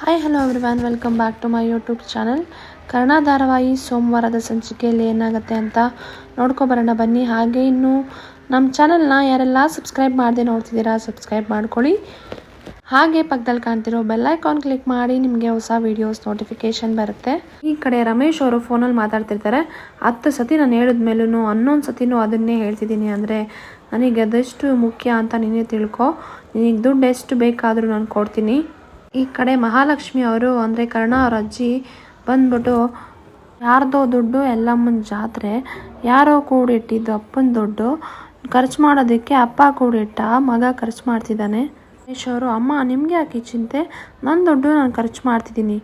Hi hello everyone welcome back to my YouTube channel Kannada ಧಾರಾವಾಹಿ ಸೋಮವಾರದ ಸಂಚಿಕೆಯಲ್ಲಿ ಏನಾಗುತ್ತೆ ಅಂತ ನೋಡ್ಕೊಬರೋಣ ಬನ್ನಿ ಹಾಗೆ ಇನ್ನು ನಮ್ಮ ಚಾನಲ್ನ ಯಾರೆಲ್ಲ ಸಬ್ಸ್ಕ್ರೈಬ್ ಮಾಡದೆ ನೋಡ್ತಿದ್ದೀರಾ ಸಬ್ಸ್ಕ್ರೈಬ್ ಮಾಡ್ಕೊಳ್ಳಿ ಹಾಗೆ ಪಕ್ಕದಲ್ಲಿ ಕಾಣ್ತಿರೋ ಬೆಲ್ಲೈಕಾನ್ ಕ್ಲಿಕ್ ಮಾಡಿ ನಿಮಗೆ ಹೊಸ ವೀಡಿಯೋಸ್ ನೋಟಿಫಿಕೇಶನ್ ಬರುತ್ತೆ ಈ ಕಡೆ ರಮೇಶ್ ಅವರು ಫೋನಲ್ಲಿ ಮಾತಾಡ್ತಿರ್ತಾರೆ. ಹತ್ತು ಸತಿ ನಾನು ಹೇಳಿದ್ಮೇಲೂ ಹನ್ನೊಂದು ಸತಿನೂ ಅದನ್ನೇ ಹೇಳ್ತಿದ್ದೀನಿ ಅಂದರೆ, ನನಗೆ ಅದೆಷ್ಟು ಮುಖ್ಯ ಅಂತ ನೀನೇ ತಿಳ್ಕೊ. ನಿನಗೆ ದುಡ್ಡು ಎಷ್ಟು ಬೇಕಾದರೂ ನಾನು ಕೊಡ್ತೀನಿ. ಈ ಕಡೆ ಮಹಾಲಕ್ಷ್ಮಿ ಅವರು ಅಂದರೆ ಕರ್ಣ ಅವ್ರ ಅಜ್ಜಿ ಬಂದ್ಬಿಟ್ಟು ಯಾರ್ದೋ ದುಡ್ಡು ಎಲ್ಲಮ್ಮನ ಜಾತ್ರೆ, ಯಾರೋ ಕೂಡಿಟ್ಟಿದ್ದು ಅಪ್ಪನ ದುಡ್ಡು, ಖರ್ಚು ಮಾಡೋದಕ್ಕೆ ಅಪ್ಪ ಕೂಡಿಟ್ಟ, ಮಗ ಖರ್ಚು ಮಾಡ್ತಿದ್ದಾನೆ. ರಮೇಶ್ ಅವರು, ಅಮ್ಮ, ನಿಮಗೆ ಯಾಕೆ ಚಿಂತೆ? ನನ್ನ ದುಡ್ಡು ನಾನು ಖರ್ಚು ಮಾಡ್ತಿದ್ದೀನಿ.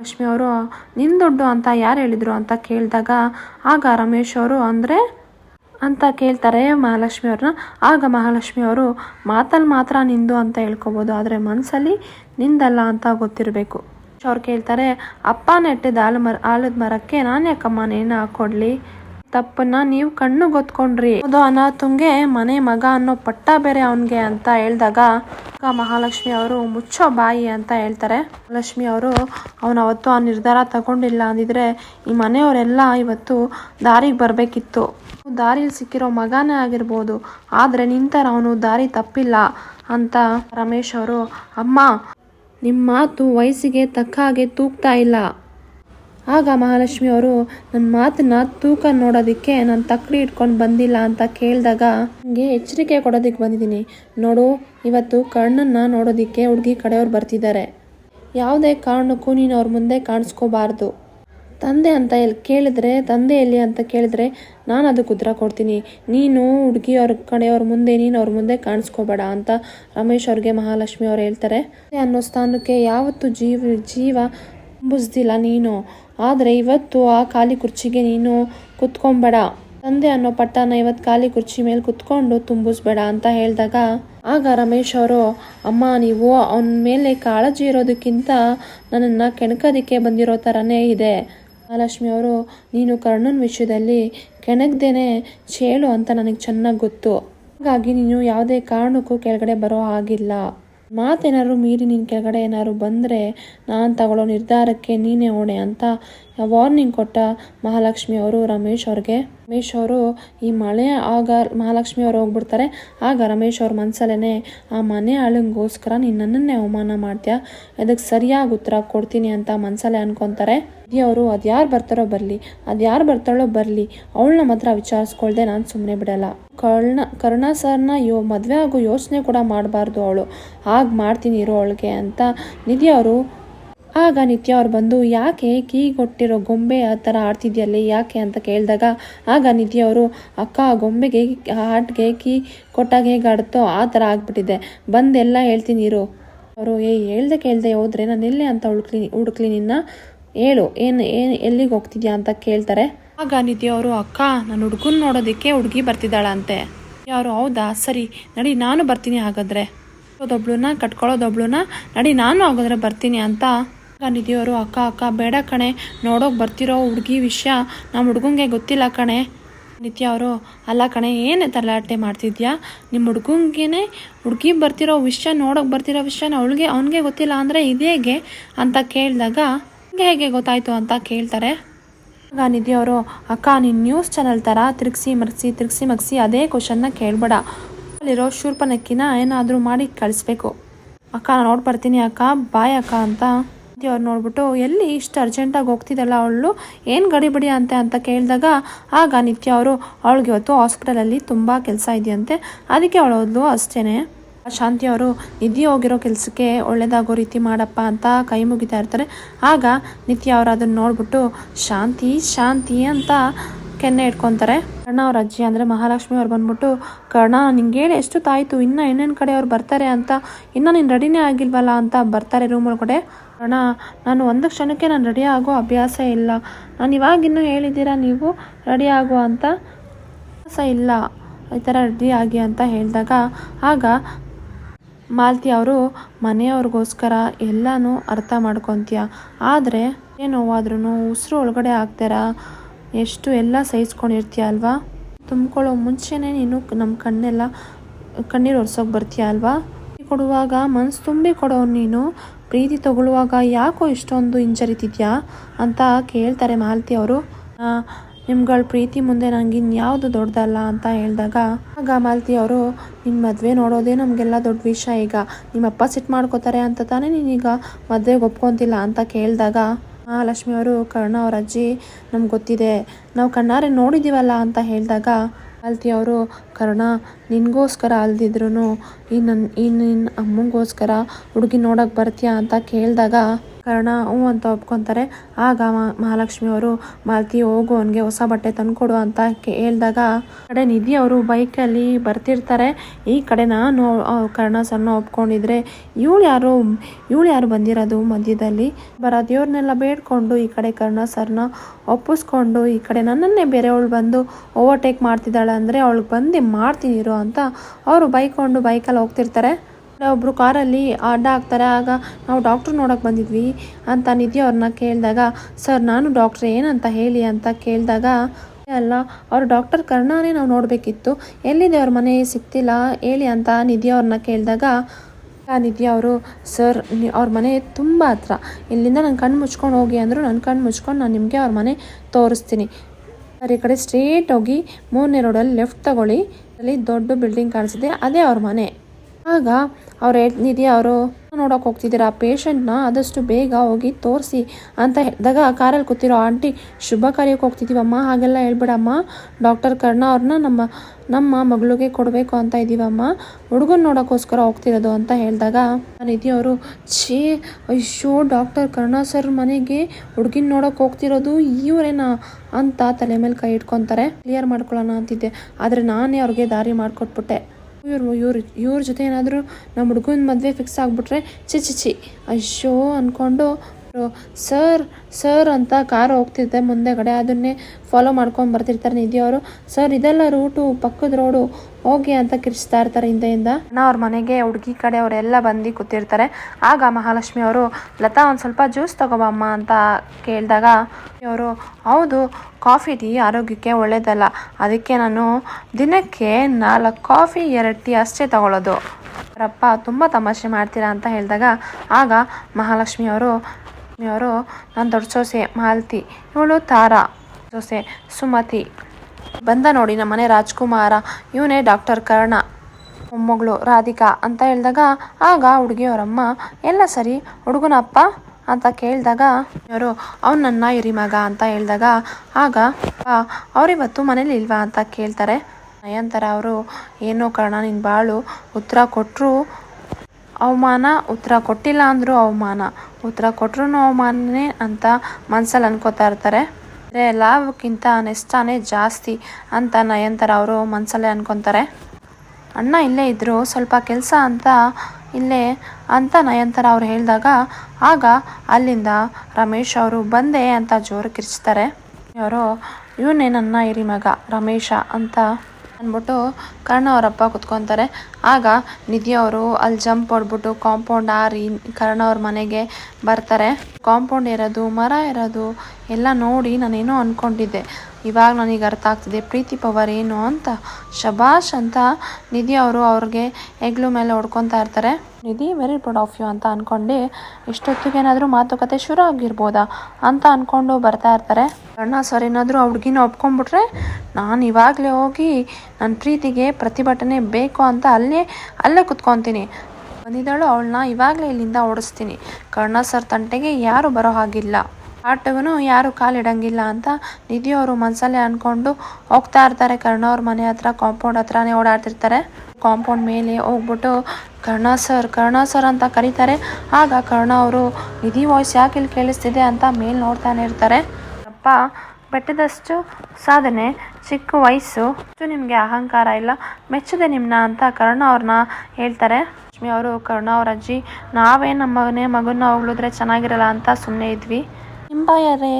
ಲಕ್ಷ್ಮಿ ಅವರು ನಿನ್ನ ದುಡ್ಡು ಅಂತ ಯಾರು ಹೇಳಿದರು? ಅಂತ ಕೇಳಿದಾಗ, ಆಗ ರಮೇಶ್ ಅವರು, ಅಂದರೆ ಅಂತ ಕೇಳ್ತಾರೆ ಮಹಾಲಕ್ಷ್ಮಿ ಅವ್ರನ್ನ. ಆಗ ಮಹಾಲಕ್ಷ್ಮಿ ಅವರು, ಮಾತಲ್ಲಿ ಮಾತ್ರ ನಿಂದು ಅಂತ ಹೇಳ್ಕೊಬೋದು, ಆದರೆ ಮನಸ್ಸಲ್ಲಿ ನಿಂದಲ್ಲ ಅಂತ ಗೊತ್ತಿರಬೇಕು. ಅವ್ರು ಕೇಳ್ತಾರೆ, ಅಪ್ಪ ನೆಟ್ಟಿದ ಆಲು ಮರ, ಆಲದ ಮರಕ್ಕೆ ನಾನು ಯಾಕಮ್ಮ ನೇಣು ಹಾಕೊಡ್ಲಿ? ತಪ್ಪನ್ನ ನೀವು ಕಣ್ಣು ಗೊತ್ಕೊಂಡ್ರಿ. ಅದು ಅನಾಥಂಗೆ, ಮನೆ ಮಗ ಅನ್ನೋ ಪಟ್ಟ ಬೇರೆ ಅವನಿಗೆ ಅಂತ ಹೇಳಿದಾಗ ಮಹಾಲಕ್ಷ್ಮಿ ಅವರು, ಮುಚ್ಚೋ ಬಾಯಿ ಅಂತ ಹೇಳ್ತಾರೆ. ಮಹಾಲಕ್ಷ್ಮಿ ಅವರು, ಅವನು ಅವತ್ತು ಆ ನಿರ್ಧಾರ ತಗೊಂಡಿಲ್ಲ ಅಂದಿದ್ರೆ ಈ ಮನೆಯವರೆಲ್ಲ ಇವತ್ತು ದಾರಿಗೆ ಬರಬೇಕಿತ್ತು. ದಾರಿಲಿ ಸಿಕ್ಕಿರೋ ಮಗನೇ ಆಗಿರ್ಬೋದು. ಆದರೆ ನಿಂತರ ಅವನು ದಾರಿ ತಪ್ಪಿಲ್ಲ ಅಂತ ರಮೇಶ್ ಅವರು, ಅಮ್ಮ ನಿಮ್ಮ ಮಾತು ವಯಸ್ಸಿಗೆ ತಕ್ಕ ಹಾಗೆ ತೂಗ್ತಾ ಇಲ್ಲ. ಆಗ ಮಹಾಲಕ್ಷ್ಮಿ ಅವರು ನನ್ನ ಮಾತನ್ನ ತೂಕ ನೋಡೋದಕ್ಕೆ ನಾನು ತಕ್ಕಡಿ ಇಟ್ಕೊಂಡು ಬಂದಿಲ್ಲ ಅಂತ ಕೇಳಿದಾಗ ನನಗೆ ಎಚ್ಚರಿಕೆ ಕೊಡೋದಕ್ಕೆ ಬಂದಿದ್ದೀನಿ. ನೋಡು, ಇವತ್ತು ಕಣ್ಣನ್ನು ನೋಡೋದಕ್ಕೆ ಹುಡುಗಿ ಕಡೆಯವ್ರು ಬರ್ತಿದ್ದಾರೆ ಯಾವುದೇ ಕಾರಣಕ್ಕೂ ನೀನು ಅವ್ರ ಮುಂದೆ ಕಾಣಿಸ್ಕೋಬಾರ್ದು. ತಂದೆ ಅಂತ ಎಲ್ಲಿ ಕೇಳಿದ್ರೆ, ತಂದೆ ಎಲ್ಲಿ ಅಂತ ಕೇಳಿದ್ರೆ, ನಾನು ಅದಕ್ಕೆ ಉತ್ತರ ಕೊಡ್ತೀನಿ. ನೀನು ಹುಡುಗಿ ಅವ್ರ ಕಡೆಯವ್ರ ಮುಂದೆ, ನೀನು ಅವ್ರ ಮುಂದೆ ಕಾಣಿಸ್ಕೋಬೇಡ ಅಂತ ರಮೇಶ್ ಅವ್ರಿಗೆ ಮಹಾಲಕ್ಷ್ಮಿ ಅವ್ರು ಹೇಳ್ತಾರೆ. ಅನ್ನೋ ಸ್ಥಾನಕ್ಕೆ ಯಾವತ್ತು ಜೀವ ಜೀವ ತುಂಬಿಸ್ದಿಲ್ಲ ನೀನು. ಆದರೆ ಇವತ್ತು ಆ ಖಾಲಿ ಕುರ್ಚಿಗೆ ನೀನು ಕುತ್ಕೊಂಬೇಡ. ತಂದೆ ಅನ್ನೋ ಪಟ್ಟನ ಇವತ್ತು ಖಾಲಿ ಕುರ್ಚಿ ಮೇಲೆ ಕುತ್ಕೊಂಡು ತುಂಬಿಸ್ಬೇಡ ಅಂತ ಹೇಳಿದಾಗ, ಆಗ ರಮೇಶ್ ಅವರು, ಅಮ್ಮ, ನೀವು ಅವನ ಮೇಲೆ ಕಾಳಜಿ ಇರೋದಕ್ಕಿಂತ ನನ್ನನ್ನು ಕೆಣಕೋದಕ್ಕೆ ಬಂದಿರೋ ಥರನೇ ಇದೆ. ಮಹಾಲಕ್ಷ್ಮಿ ಅವರು, ನೀನು ಕರ್ಣನ ವಿಷಯದಲ್ಲಿ ಕೆಣಗ್ದೇನೆ ಚೇಳು ಅಂತ ನನಗೆ ಚೆನ್ನಾಗಿ ಗೊತ್ತು. ಹಾಗಾಗಿ ನೀನು ಯಾವುದೇ ಕಾರಣಕ್ಕೂ ಕೆಳಗಡೆ ಬರೋ ಹಾಗಿಲ್ಲ. ಮಾತೇನಾದ್ರು ಮೀರಿ ನಿನ್ನ ಕೆಳಗಡೆ ಏನಾದ್ರು ಬಂದರೆ ನಾನು ತಗೊಳ್ಳೋ ನಿರ್ಧಾರಕ್ಕೆ ನೀನೇ ಹೊಣೆ ಅಂತ ವಾರ್ನಿಂಗ್ ಕೊಟ್ಟ ಮಹಾಲಕ್ಷ್ಮಿ ಅವರು ರಮೇಶ್ ಅವ್ರಿಗೆ. ರಮೇಶ್ ಅವರು ಈ ಮಳೆ ಆಗ ಮಹಾಲಕ್ಷ್ಮಿ ಅವರು ಹೋಗ್ಬಿಡ್ತಾರೆ. ಆಗ ರಮೇಶ್ ಅವ್ರ ಮನಸಲ್ಲೇ ಆ ಮನೆ ಆಳಂಗೋಸ್ಕರ ನೀನು ನನ್ನನ್ನೇ ಅವಮಾನ ಮಾಡ್ತೀಯಾ? ಅದಕ್ಕೆ ಸರಿಯಾಗಿ ಉತ್ತರ ಕೊಡ್ತೀನಿ ಅಂತ ಮನಸಲ್ಲೇ ಅನ್ಕೊತಾರೆ. ಅವರು ಅದ್ಯಾರು ಬರ್ತಾರೋ ಬರಲಿ ಅದ್ಯಾರು ಬರ್ತಾಳೋ ಬರಲಿ, ಅವಳನ್ನ ಮಾತ್ರ ವಿಚಾರಿಸ್ಕೊಳ್ದೆ ನಾನು ಸುಮ್ಮನೆ ಬಿಡಲ್ಲ. ಕರ್ಣ ಕರ್ಣ ಸರ್ನ ಯೋ, ಮದುವೆ ಆಗೋ ಯೋಚನೆ ಕೂಡ ಮಾಡಬಾರ್ದು ಅವಳು. ಹಾಗೆ ಮಾಡ್ತೀನಿ ಇರೋ ಅವಳಿಗೆ ಅಂತ ನಿಧಿ ಅವರು ಆಗ ನಿತ್ಯ ಅವ್ರು ಬಂದು, ಯಾಕೆ ಕೀ ಕೊಟ್ಟಿರೋ ಗೊಂಬೆ ಆ ಥರ ಆಡ್ತಿದ್ಯಲ್ಲಿ, ಯಾಕೆ? ಅಂತ ಕೇಳಿದಾಗ, ಆಗ ನಿತ್ಯ ಅವರು, ಅಕ್ಕ, ಆ ಗೊಂಬೆಗೆ ಆಟ್ಗೆ ಕೀ ಕೊಟ್ಟಾಗ ಹೇಗೆ ಆಡುತ್ತೋ ಆ ಥರ ಆಗ್ಬಿಟ್ಟಿದೆ. ಬಂದೆಲ್ಲ ಹೇಳ್ತೀನಿ, ಇರು. ಅವರು, ಏ, ಹೇಳ್ದೆ ಕೇಳ್ದೆ ಹೋದ್ರೆ ನಾನು ಎಲ್ಲೇ ಅಂತ ಹುಡುಕ್ಲಿ ಹುಡುಕ್ಲಿ ನಿನ್ನ? ಹೇಳು, ಏನು ಏನು, ಎಲ್ಲಿಗೆ ಹೋಗ್ತಿದ್ಯಾ ಅಂತ ಕೇಳ್ತಾರೆ. ಆಗ ನಿತ್ಯ ಅವರು, ಅಕ್ಕ, ನಾನು ಹುಡುಗನ್ ನೋಡೋದಕ್ಕೆ ಹುಡುಗಿ ಬರ್ತಿದ್ದಾಳಂತೆ. ಯಾರು ಹೌದಾ? ಸರಿ, ನಡಿ, ನಾನು ಬರ್ತೀನಿ ಹಾಗಾದ್ರೆ. ಒಬ್ಳನ್ನ ಕಟ್ಕೊಳ್ಳೋದೊಬ್ಳನ್ನ, ನಡಿ, ನಾನು ಹಾಗಾದ್ರೆ ಬರ್ತೀನಿ ಅಂತ ನಿಧಿಯವರು ಅಕ್ಕ ಅಕ್ಕ, ಬೇಡ ಕಣೆ, ನೋಡೋಕೆ ಬರ್ತಿರೋ ಹುಡುಗಿ ವಿಷಯ ನಮ್ಮ ಹುಡುಗಂಗೆ ಗೊತ್ತಿಲ್ಲ ಕಣೆ. ನಿತ್ಯ ಅವರು, ಅಲ್ಲ ಕಣೆ, ಏನು ತಲಾಟೆ ಮಾಡ್ತಿದ್ಯಾ? ನಿಮ್ಮ ಹುಡುಗಂಗೆ ಹುಡುಗಿ ಬರ್ತಿರೋ ವಿಷಯ, ನೋಡೋಕೆ ಬರ್ತಿರೋ ವಿಷಯ ಅವಳಿಗೆ, ಅವನಿಗೆ ಗೊತ್ತಿಲ್ಲ ಅಂದರೆ ಇದೇಗೆ ಅಂತ ಕೇಳಿದಾಗ ಹಂಗೆ ಹೇಗೆ ಗೊತ್ತಾಯ್ತು ಅಂತ ಕೇಳ್ತಾರೆ. ಆಗ ನಿಧಿ ಅವರು, ಅಕ್ಕ, ನೀನು ನ್ಯೂಸ್ ಚಾನಲ್ ಥರ ತಿರುಗಿಸಿ ಮರಗಿಸಿ ತಿರುಗಿಸಿ, ಮಗ್ಸಿ ಅದೇ ಕ್ವಶನ್ನ ಕೇಳಬೇಡ. ಅಲ್ಲಿರೋ ಶೂರ್ಪನಕ್ಕಿನ ಏನಾದರೂ ಮಾಡಿ ಕಳಿಸ್ಬೇಕು. ಅಕ್ಕ ನೋಡ್ಬರ್ತೀನಿ, ಅಕ್ಕ, ಬಾಯ್, ಅಕ್ಕ, ಅಂತ ಅವ್ರು ನೋಡ್ಬಿಟ್ಟು, ಎಲ್ಲಿ ಇಷ್ಟು ಅರ್ಜೆಂಟಾಗಿ ಹೋಗ್ತಿದ್ದಲ್ಲ ಅವಳು? ಏನು ಗಡಿಬಿಡಿ ಅಂತೆ ಅಂತ ಕೇಳಿದಾಗ, ಆಗ ನಿತ್ಯ ಅವರು, ಅವಳಿಗೆ ಇವತ್ತು ಹಾಸ್ಪಿಟಲಲ್ಲಿ ತುಂಬ ಕೆಲಸ ಇದೆಯಂತೆ. ಅದಕ್ಕೆ ಅವಳು ಹೋದ್ಲು ಅಷ್ಟೇ ಶಾಂತಿ ಅವರು, ನಿಧಿ ಹೋಗಿರೋ ಕೆಲಸಕ್ಕೆ ಒಳ್ಳೇದಾಗೋ ರೀತಿ ಮಾಡಪ್ಪ ಅಂತ ಕೈ ಮುಗಿತಾ ಇರ್ತಾರೆ. ಆಗ ನಿತ್ಯ ಅವರು ಅದನ್ನು ನೋಡ್ಬಿಟ್ಟು, ಶಾಂತಿ ಶಾಂತಿ ಅಂತ ಕೆನ್ನೆ ಇಟ್ಕೊತಾರೆ. ಕರ್ಣ ಅವ್ರ ಅಜ್ಜಿ ಅಂದರೆ ಮಹಾಲಕ್ಷ್ಮಿ ಅವ್ರು ಬಂದ್ಬಿಟ್ಟು, ಕರ್ಣ, ನಿಂಗೆ ಹೇಳಿ ಎಷ್ಟು ತಾಯ್ತು ಇನ್ನ ಇನ್ನೇನು ಕಡೆ ಅವ್ರು ಬರ್ತಾರೆ ಅಂತ, ಇನ್ನೂ ನೀನು ರೆಡಿನೇ ಆಗಿಲ್ವಲ್ಲ ಅಂತ ಬರ್ತಾರೆ ರೂಮ್ ಒಳಗಡೆ. ಕರ್ಣ ನಾನು ಒಂದು ಕ್ಷಣಕ್ಕೆ ನಾನು ರೆಡಿ ಆಗೋ ಅಭ್ಯಾಸ ಇಲ್ಲ. ನಾನು ಇವಾಗಿನ್ನೂ ಹೇಳಿದ್ದೀರಾ ನೀವು? ರೆಡಿ ಆಗೋ ಅಂತ ಅಭ್ಯಾಸ ಇಲ್ಲ. ಈ ಥರ ರೆಡಿ ಆಗಿ ಅಂತ ಹೇಳಿದಾಗ, ಆಗ ಮಾಲ್ತಿ ಅವರು, ಮನೆಯವ್ರಿಗೋಸ್ಕರ ಎಲ್ಲನೂ ಅರ್ಥ ಮಾಡ್ಕೊತೀಯ? ಆದರೆ ನೋವಾದ್ರೂ ಉಸಿರು ಒಳಗಡೆ ಹಾಕ್ತಾರ? ಎಷ್ಟು ಎಲ್ಲ ಸಹಿಸ್ಕೊಂಡಿರ್ತೀಯ ಅಲ್ವಾ? ತುಂಬ್ಕೊಳ್ಳೋ ಮುಂಚೆನೇ ನೀನು ನಮ್ಮ ಕಣ್ಣೆಲ್ಲ, ಕಣ್ಣೀರು ಒರೆಸೋಕೆ ಬರ್ತೀಯ ಅಲ್ವಾ? ಕೊಡುವಾಗ ಮನಸ್ಸು ತುಂಬಿ ಕೊಡೋ ನೀನು, ಪ್ರೀತಿ ತಗೊಳ್ಳುವಾಗ ಯಾಕೋ ಇಷ್ಟೊಂದು ಹಿಂಜರಿತಿದ್ಯಾ ಅಂತ ಕೇಳ್ತಾರೆ ಮಾಲತಿ ಅವರು. ನಿಮ್ಗಳ ಪ್ರೀತಿ ಮುಂದೆ ನನಗೆ ಇನ್ಯಾವುದು ದೊಡ್ಡದಲ್ಲ ಅಂತ ಹೇಳಿದಾಗ, ಆಗ ಮಾಲತಿ ಅವರು ನಿನ್ನ ಮದುವೆ ನೋಡೋದೇ ನಮಗೆಲ್ಲ ದೊಡ್ಡ ವಿಷಯ ಈಗ. ನಿಮ್ಮಪ್ಪ ಸಿಟ್ಟು ಮಾಡ್ಕೋತಾರೆ ಅಂತ ತಾನೇ ನೀನೀಗ ಮದುವೆಗೆ ಒಪ್ಕೊತಿಲ್ಲ ಅಂತ ಕೇಳಿದಾಗ ಮಹಾಲಕ್ಷ್ಮಿ ಅವರು, ಕರ್ಣ ಅವರ ಅಜ್ಜಿ, ನಮ್ಗೆ ಗೊತ್ತಿದೆ. ನಾವು ಕಣ್ಣಾರೆ ನೋಡಿದ್ದೀವಲ್ಲ ಅಂತ ಹೇಳಿದಾಗ ಮಾಲತಿ ಅವರು, ಕರ್ಣ, ನಿನಗೋಸ್ಕರ ಅಲ್ದಿದ್ರು ಈ ನನ್ನ ಈ ನಿನ್ನ ಅಮ್ಮಂಗೋಸ್ಕರ ಹುಡುಗಿ ನೋಡೋಕೆ ಬರ್ತೀಯಾ? ಅಂತ ಕೇಳಿದಾಗ ಕರ್ಣ ಹ್ಞೂ ಅಂತ ಒಪ್ಕೊತಾರೆ. ಆಗ ಮ- ಮಹಾಲಕ್ಷ್ಮಿ ಅವರು, ಮಾಲತಿ, ಹೋಗು, ಅವನಿಗೆ ಹೊಸ ಬಟ್ಟೆ ತಂದುಕೊಡು ಅಂತ ಕೇಳಿದಾಗ ಕಡೆ ನಿಧಿ ಅವರು ಬೈಕಲ್ಲಿ ಬರ್ತಿರ್ತಾರೆ. ಈ ಕಡೆ ನಾನು ಕರ್ಣ ಸಣ್ಣ ಒಪ್ಕೊಂಡಿದ್ರೆ, ಇವಳು ಯಾರು? ಇವಳು ಯಾರು ಬಂದಿರೋದು ಮಧ್ಯದಲ್ಲಿ? ಬರೋ ದೇವ್ರನ್ನೆಲ್ಲ ಬೇಡ್ಕೊಂಡು ಈ ಕಡೆ ಕರ್ಣ ಸರ್ನ ಒಪ್ಪಿಸ್ಕೊಂಡು, ಈ ಕಡೆ ನನ್ನನ್ನೇ ಬೇರೆಯವಳು ಬಂದು ಓವರ್ಟೇಕ್ ಮಾಡ್ತಿದ್ದಾಳೆ ಅಂದರೆ, ಅವಳಿಗೆ ಬಂದು ಮಾಡ್ತೀನಿ ಇರು ಅಂತ ಅವರು ಬೈಕೊಂಡು ಬೈಕಲ್ಲಿ ಹೋಗ್ತಿರ್ತಾರೆ. ಒಬ್ರು ಕಾರಲ್ಲಿ ಅಡ್ಡ ಆಗ್ತಾರೆ ಆಗ ನಾವು ಡಾಕ್ಟ್ರ್ ನೋಡೋಕೆ ಬಂದಿದ್ವಿ ಅಂತ ನಿಧಿ ಅವ್ರನ್ನ ಕೇಳಿದಾಗ, ಸರ್, ನಾನು ಡಾಕ್ಟ್ರ್ ಏನಂತ ಹೇಳಿ? ಅಂತ ಕೇಳಿದಾಗ, ಅಲ್ಲ, ಅವ್ರ ಡಾಕ್ಟರ್ ಕರ್ಣನೇ ನಾವು ನೋಡಬೇಕಿತ್ತು. ಎಲ್ಲಿದೆ ಅವ್ರ ಮನೆ? ಸಿಗ್ತಿಲ್ಲ, ಹೇಳಿ ಅಂತ ನಿಧಿ ಅವ್ರನ್ನ ಕೇಳಿದಾಗ ನಿಧಿ ಅವರು, ಸರ್ ಅವ್ರ ಮನೆ ತುಂಬ ಹತ್ರ. ಇಲ್ಲಿಂದ ನನ್ನ ಕಣ್ಣು ಮುಚ್ಕೊಂಡು ಹೋಗಿ ಅಂದರು ನನ್ನ ಕಣ್ಣು ಮುಚ್ಕೊಂಡು ನಾನು ನಿಮಗೆ ಅವ್ರ ಮನೆ ತೋರಿಸ್ತೀನಿ. ಸರ್, ಈ ಕಡೆ ಸ್ಟ್ರೇಟ್ ಹೋಗಿ ಮೂರನೇ ರೋಡಲ್ಲಿ ಲೆಫ್ಟ್ ತಗೊಳ್ಳಿ. ಅಲ್ಲಿ ದೊಡ್ಡ ಬಿಲ್ಡಿಂಗ್ ಕಾಣಿಸಿದೆ ಅದೇ ಅವ್ರ ಮನೆ. ಆಗ ಅವ್ರು ನಿಧಿ ಅವರು, ನೋಡೋಕೆ ಆ ಪೇಷಂಟ್ನ ಆದಷ್ಟು ಬೇಗ ಹೋಗಿ ತೋರಿಸಿ ಅಂತ ಹೇಳಿದಾಗ ಕಾರಲ್ಲಿ ಕೂತಿರೋ ಆಂಟಿ, ಶುಭ ಕಾರ್ಯಕ್ಕೆ ಹೋಗ್ತಿದ್ದೀವಮ್ಮ, ಹಾಗೆಲ್ಲ ಹೇಳ್ಬಿಡಮ್ಮ. ಡಾಕ್ಟರ್ ಕರ್ಣ ಅವ್ರನ್ನ ನಮ್ಮ ನಮ್ಮ ಮಗಳಿಗೆ ಕೊಡಬೇಕು ಅಂತ ಇದ್ದೀವಮ್ಮ ಹುಡುಗನ ನೋಡೋಕ್ಕೋಸ್ಕರ ಹೋಗ್ತಿರೋದು ಅಂತ ಹೇಳಿದಾಗ ನಿಧಿ ಅವರು, ಛೇ, ಅಯ್ಯೋ, ಡಾಕ್ಟರ್ ಕರ್ಣ ಸರ್ ಮನೆಗೆ ಹುಡುಗಿನ ನೋಡೋಕೆ ಹೋಗ್ತಿರೋದು ಇವರೇನಾ ಅಂತ ತಲೆ ಮೇಲೆ ಕೈ ಇಟ್ಕೊತಾರೆ. ಕ್ಲಿಯರ್ ಮಾಡ್ಕೊಳ್ಳೋಣ ಅಂತಿದ್ದೆ. ಆದರೆ ನಾನೇ ಅವ್ರಿಗೆ ದಾರಿ ಮಾಡಿಕೊಟ್ಬಿಟ್ಟೆ. ಇವ್ರು ಇವ್ರು, ಇವ್ರ ಜೊತೆ ಏನಾದರೂ ನಮ್ಮ ಹುಡುಗನ ಮದುವೆ ಫಿಕ್ಸ್ ಆಗಿಬಿಟ್ರೆ ಚಿ ಚಿ ಚಿ ಅಯ್ಯೋ ಅಂದ್ಕೊಂಡು ಸರ್ ಸರ್ ಅಂತ ಕಾರ್ ಹೋಗ್ತಿದ್ದೆ ಮುಂದೆಗಡೆ ಅದನ್ನೇ ಫಾಲೋ ಮಾಡ್ಕೊಂಡು ಬರ್ತಿರ್ತಾರೆ ನಿಧಿ ಅವರು. ಸರ್, ಇದೆಲ್ಲ ರೂಟು, ಪಕ್ಕದ ರೋಡು, ಹೋಗಿ ಅಂತ ಕಿರಿಸ್ತಾ ಇರ್ತಾರೆ ಹಿಂದೆಯಿಂದ. ನಾ ಅವ್ರ ಮನೆಗೆ ಹುಡುಗಿ ಕಡೆ ಅವರೆಲ್ಲ ಬಂದು ಕೂತಿರ್ತಾರೆ. ಆಗ ಮಹಾಲಕ್ಷ್ಮಿ ಅವರು, ಲತಾ, ಒಂದು ಸ್ವಲ್ಪ ಜ್ಯೂಸ್ ತಗೋಬಮ್ಮ ಅಂತ ಕೇಳಿದಾಗ ಅವರು, ಹೌದು, ಕಾಫಿ ಟೀ ಆರೋಗ್ಯಕ್ಕೆ ಒಳ್ಳೆಯದಲ್ಲ ಅದಕ್ಕೆ ನಾನು ದಿನಕ್ಕೆ ನಾಲ್ಕು ಕಾಫಿ, ಎರಡು ಟೀ ಅಷ್ಟೇ ತಗೊಳ್ಳೋದು. ಅವರಪ್ಪ ತುಂಬ ತಮಾಷೆ ಮಾಡ್ತೀರಾ ಅಂತ ಹೇಳಿದಾಗ, ಆಗ ಮಹಾಲಕ್ಷ್ಮಿಯವರು ಅವರು ನಾನು ದೊಡ್ಡ ಸೋಸೆ, ಮಾಲತಿ. ಇವಳು ತಾರಾ, ಸೋಸೆ, ಸುಮತಿ. ಬಂದ ನೋಡಿ ನಮ್ಮನೆ ರಾಜ್ಕುಮಾರ. ಇವನೇ ಡಾಕ್ಟರ್ ಕರ್ಣ, ಮೊಮ್ಮಗಳು ರಾಧಿಕಾ ಅಂತ ಹೇಳಿದಾಗ, ಆಗ ಹುಡುಗಿಯವರಮ್ಮ, ಎಲ್ಲ ಸರಿ ಹುಡುಗನ ಅಪ್ಪ ಅಂತ ಕೇಳಿದಾಗ ಅವರು ಅವ್ನು ನನ್ನ ಇರಿ ಮಗ ಅಂತ ಹೇಳಿದಾಗ, ಆಗ ಅವರಿವತ್ತು ಮನೇಲಿ ಇಲ್ವಾ ಅಂತ ಕೇಳ್ತಾರೆ. ನಯಂತರ ಅವರು, ಏನೋ ಕಾರಣ ನಿನ್ನ ಬಾಳು ಉತ್ತರ ಕೊಟ್ಟರು ಅವಮಾನ, ಉತ್ತರ ಕೊಟ್ಟಿಲ್ಲ ಅಂದರೂ ಅವಮಾನ. ಉತ್ತರ ಕೊಟ್ರೂ ಅವಮಾನನೇ ಅಂತ ಮನ್ಸಲ್ಲಿ ಅನ್ಕೋತಾ ಇರ್ತಾರೆ. ಅಂದರೆ ಲಾಭಕ್ಕಿಂತ ನೆಸ್ತಾನೇ ಜಾಸ್ತಿ ಅಂತ ನಯಂತರ ಅವರು ಮನಸಲ್ಲೇ ಅನ್ಕೊತಾರೆ. ಅಣ್ಣ ಇಲ್ಲೇ ಇದ್ದರು ಸ್ವಲ್ಪ ಕೆಲಸ ಅಂತ ಇಲ್ಲೇ ಅಂತ ನಯಂತರ ಅವ್ರು ಹೇಳಿದಾಗ, ಆಗ ಅಲ್ಲಿಂದ ರಮೇಶ್ ಅವರು ಬಂದೆ ಅಂತ ಜೋರು ಕಿರ್ಚ್ತಾರೆ. ಅವರು ಇವನೇ ನನ್ನ ಹಿರಿ ಮಗ ರಮೇಶ ಅಂತ ಅಂದ್ಬಿಟ್ಟು ಕರ್ಣ ಅವರಪ್ಪ ಕುತ್ಕೊತಾರೆ. ಆಗ ನಿಧಿ ಅವರು ಅಲ್ಲಿ ಜಂಪ್ ಹೊಡ್ಬಿಟ್ಟು ಕಾಂಪೌಂಡ್ ಆರಿ ಕರ್ಣ ಅವ್ರ ಮನೆಗೆ ಬರ್ತಾರೆ. ಕಾಂಪೌಂಡ್ ಇರೋದು, ಮರ ಇರೋದು ಎಲ್ಲ ನೋಡಿ ನಾನೇನೋ ಅಂದ್ಕೊಂಡಿದ್ದೆ ಇವಾಗ ನನಗೆ ಅರ್ಥ ಆಗ್ತಿದೆ. ಪ್ರೀತಿ ಪವರ್ ಏನು ಅಂತ. ಶಬಾಷ್ ಅಂತ ನಿಧಿ ಅವರು ಅವ್ರಿಗೆ ಹೆಗ್ಲು ಮೇಲೆ ಹೊಡ್ಕೊತಾ ಇರ್ತಾರೆ. Nidhi, very proud of you ಅಂತ ಅಂದ್ಕೊಂಡು ಇಷ್ಟೊತ್ತಿಗೆ ಏನಾದರೂ ಮಾತುಕತೆ ಶುರು ಆಗಿರ್ಬೋದಾ ಅಂತ ಅಂದ್ಕೊಂಡು ಬರ್ತಾ ಇರ್ತಾರೆ. ಅಣ್ಣ, ಸರ್ ಏನಾದರೂ ಹುಡುಗಿನ ಒಪ್ಕೊಂಡ್ಬಿಟ್ರೆ ನಾನು ಇವಾಗಲೇ ಹೋಗಿ ನನ್ನ ಪ್ರೀತಿಗೆ ಪ್ರತಿಭಟನೆ ಬೇಕು ಅಂತ ಅಲ್ಲೇ ಅಲ್ಲೇ ಕುತ್ಕೊತೀನಿ. ಬಂದಿದ್ದಾಳು, ಅವಳನ್ನ ಇವಾಗಲೇ ಇಲ್ಲಿಂದ ಓಡಿಸ್ತೀನಿ. ಕರ್ಣ ಸರ್ ತಂಟೆಗೆ ಯಾರು ಬರೋ ಹಾಗಿಲ್ಲ. ಆಟಗೂ ಯಾರು ಕಾಲಿಡಂಗಿಲ್ಲ ಅಂತ ನಿಧಿ ಅವರು ಮನಸಲ್ಲೇ ಅನ್ಕೊಂಡು ಹೋಗ್ತಾ ಇರ್ತಾರೆ. ಕರ್ಣ ಅವ್ರ ಮನೆ ಹತ್ರ, ಕಾಂಪೌಂಡ್ ಹತ್ರನೇ ಓಡಾಡ್ತಿರ್ತಾರೆ. ಕಾಂಪೌಂಡ್ ಮೇಲೆ ಹೋಗ್ಬಿಟ್ಟು ಕರ್ಣ ಸರ್ ಕರ್ಣ ಸರ್ ಅಂತ ಕರೀತಾರೆ. ಆಗ ಕರ್ಣ ಅವರು, ನಿಧಿ ವಾಯ್ಸ್ ಯಾಕೆ ಇಲ್ಲಿ ಕೇಳಿಸ್ತಿದೆ ಅಂತ ಮೇಲೆ ನೋಡ್ತಾನೆ ಇರ್ತಾರೆ. ಅಪ್ಪ, ಬೆಟ್ಟದಷ್ಟು ಸಾಧನೆ, ಚಿಕ್ಕ ವಯಸ್ಸು, ಅಷ್ಟು ನಿಮಗೆ ಅಹಂಕಾರ ಇಲ್ಲ, ಮೆಚ್ಚದೆ ನಿಮ್ಮನ್ನ ಅಂತ ಕರ್ಣ ಅವ್ರನ್ನ ಹೇಳ್ತಾರೆ. ಲಕ್ಷ್ಮಿ ಅವರು, ಕರ್ಣ ಅವ್ರ ಅಜ್ಜಿ, ನಾವೇ ನಮ್ಮ ಮಗನೇ ಮಗನ ಹೋಗ್ಲಿದ್ರೆ ಚೆನ್ನಾಗಿರಲ್ಲ ಅಂತ ಸುಮ್ಮನೆ ಇದ್ವಿ. ಹಿಂಬಾಯರೇ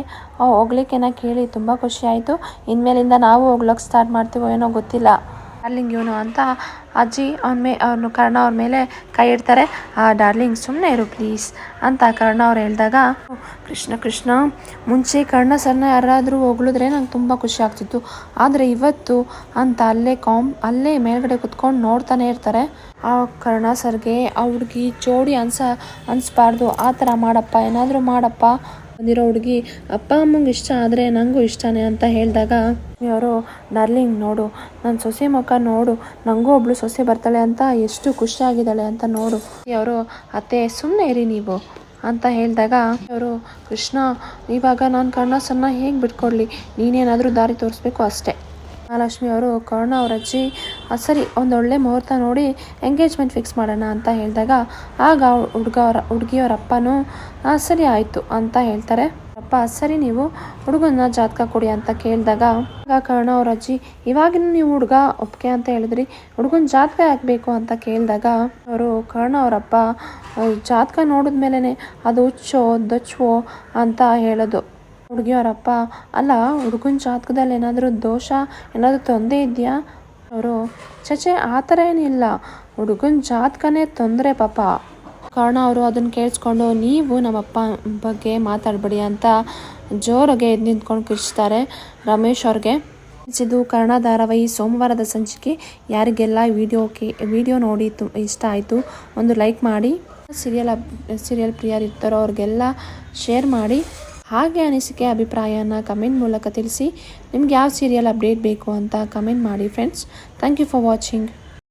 ಹೋಗ್ಲಿಕ್ಕೆನ ಕೇಳಿ ತುಂಬ ಖುಷಿ ಆಯಿತು. ಇನ್ಮೇಲಿಂದ ನಾವು ಹೋಗ್ಲಕ್ಕೆ ಸ್ಟಾರ್ಟ್ ಮಾಡ್ತೀವೋ ಏನೋ ಗೊತ್ತಿಲ್ಲ. ಡಾರ್ಲಿಂಗ್ ಇವನು ಅಂತ ಅಜ್ಜಿ ಅವನ ಮೇ, ಅವನು ಕರ್ಣ ಅವ್ರ ಮೇಲೆ ಕೈ ಇಡ್ತಾರೆ. ಆ ಡಾರ್ಲಿಂಗ್ ಸುಮ್ಮನೆ ಇರು ಪ್ಲೀಸ್ ಅಂತ ಕರ್ಣ ಅವ್ರು ಹೇಳಿದಾಗ, ಕೃಷ್ಣ ಕೃಷ್ಣ, ಮುಂಚೆ ಕರ್ಣ ಸರ್ನ ಯಾರಾದರೂ ಹೊಗಳಿದ್ರೆ ನಂಗೆ ತುಂಬ ಖುಷಿ ಆಗ್ತಿತ್ತು. ಆದರೆ ಇವತ್ತು ಅಂತ ಅಲ್ಲೇ ಕಾಮ್, ಅಲ್ಲೇ ಮೇಲ್ಗಡೆ ಕುತ್ಕೊಂಡು ನೋಡ್ತಾನೆ ಇರ್ತಾರೆ. ಆ ಕರ್ಣ ಸರ್ಗೆ, ಆ ಹುಡುಗಿ ಜೋಡಿ ಅನ್ಸ, ಅನ್ಸ್ಬಾರ್ದು. ಆ ಥರ ಮಾಡಪ್ಪ, ಏನಾದರೂ ಮಾಡಪ್ಪ ಬಂದಿರೋ ಹುಡುಗಿ, ಅಪ್ಪ ಅಮ್ಮಂಗೆ ಇಷ್ಟ ಆದರೆ ನನಗೂ ಇಷ್ಟನೇ ಅಂತ ಹೇಳಿದಾಗ ಅವರು ಡಾರ್ಲಿಂಗ್ ನೋಡು ನನ್ನ ಸೊಸೆ ಮುಖ ನೋಡು ನನಗೂ ಒಬ್ಳು ಸೊಸೆ ಬರ್ತಾಳೆ ಅಂತ ಎಷ್ಟು ಖುಷಿಯಾಗಿದ್ದಾಳೆ ಅಂತ ನೋಡು. ಅವರು ಅತ್ತೆ ಸುಮ್ಮನೆ ಇರಿ ನೀವು ಅಂತ ಹೇಳಿದಾಗ ಅವರು ಕೃಷ್ಣ, ಇವಾಗ ನಾನು ಕಣ್ಣಸನ್ನ ಹೇಗೆ ಬಿಟ್ಕೊಡ್ಲಿ, ನೀನೇನಾದರೂ ದಾರಿ ತೋರಿಸ್ಬೇಕು ಅಷ್ಟೇ. ಮಹಾಲಕ್ಷ್ಮಿ ಅವರು ಕರ್ಣ ಅವರ ಅಜ್ಜಿ "ಆ, ಸರಿ ಒಂದೊಳ್ಳೆ ಮುಹೂರ್ತ ನೋಡಿ ಎಂಗೇಜ್ಮೆಂಟ್ ಫಿಕ್ಸ್ ಮಾಡೋಣ ಅಂತ ಹೇಳಿದಾಗ ಆಗ ಹುಡುಗ ಅವರ ಹುಡುಗಿಯವರ ಅಪ್ಪನೂ "ಆ, ಸರಿ ಆಯಿತು ಅಂತ ಹೇಳ್ತಾರೆ. ಅಪ್ಪ ಸರಿ ನೀವು ಹುಡುಗನ ಜಾತಕ ಕೊಡಿ ಅಂತ ಕೇಳಿದಾಗ ಆಗ ಕರ್ಣ ಅವರ ಅಜ್ಜಿ ಇವಾಗಿನ ನೀವು ಹುಡುಗ ಒಪ್ಪಿಗೆ ಅಂತ ಹೇಳಿದ್ರಿ ಹುಡುಗನ ಜಾತಕ ಹಾಕಬೇಕು ಅಂತ ಕೇಳಿದಾಗ ಅವರು ಕರ್ಣ ಅವರಪ್ಪ ಜಾತಕ ನೋಡಿದ್ಮೇಲೆ ಅದು ಹುಚ್ಚೋ ದೊಚ್ಚೋ ಅಂತ ಹೇಳೋದು. ಹುಡುಗಿಯವರಪ್ಪ, ಅಲ್ಲ, ಹುಡುಗನ ಜಾತಕದಲ್ಲಿ ಏನಾದರೂ ದೋಷ, ಏನಾದರೂ ತೊಂದರೆ ಇದೆಯಾ? ಅವರು ಚಚೆ ಆ ಥರ ಏನಿಲ್ಲ. ಹುಡುಗನ ಜಾತಕನೇ ತೊಂದರೆ ಪಾಪ. ಕಾರಣ, ಅವರು ಅದನ್ನು ಕೇಳಿಸ್ಕೊಂಡು ನೀವು ನಮ್ಮಪ್ಪ ಬಗ್ಗೆ ಮಾತಾಡಬೇಡಿ ಅಂತ ಜೋರಾಗೆ ಎದ್ದು ನಿಂತ್ಕೊಂಡು ಕಿರ್ಚ್ತಾರೆ ರಮೇಶ್ ಅವ್ರಿಗೆ. ಇದು ಕರ್ಣ ಧಾರಾವಾಹಿ ಸೋಮವಾರದ ಸಂಚಿಕೆ. ಯಾರಿಗೆಲ್ಲ ವಿಡಿಯೋಕ್ಕೆ ವಿಡಿಯೋ ನೋಡಿ ತು, ಇಷ್ಟ ಆಯಿತು, ಒಂದು ಲೈಕ್ ಮಾಡಿ. ಸೀರಿಯಲ್ ಸೀರಿಯಲ್ ಸೀರಿಯಲ್ ಪ್ರಿಯರಿರ್ತಾರೋ ಅವ್ರಿಗೆಲ್ಲ ಶೇರ್ ಮಾಡಿ. ಹಾಗೆ ಅನಿಸಿಕೆ ಅಭಿಪ್ರಾಯನ ಕಮೆಂಟ್ ಮೂಲಕ ತಿಳಿಸಿ. ನಿಮ್ಗೆ ಯಾವ ಸೀರಿಯಲ್ ಅಪ್ಡೇಟ್ ಬೇಕು ಅಂತ ಕಮೆಂಟ್ ಮಾಡಿ friends thank you for watching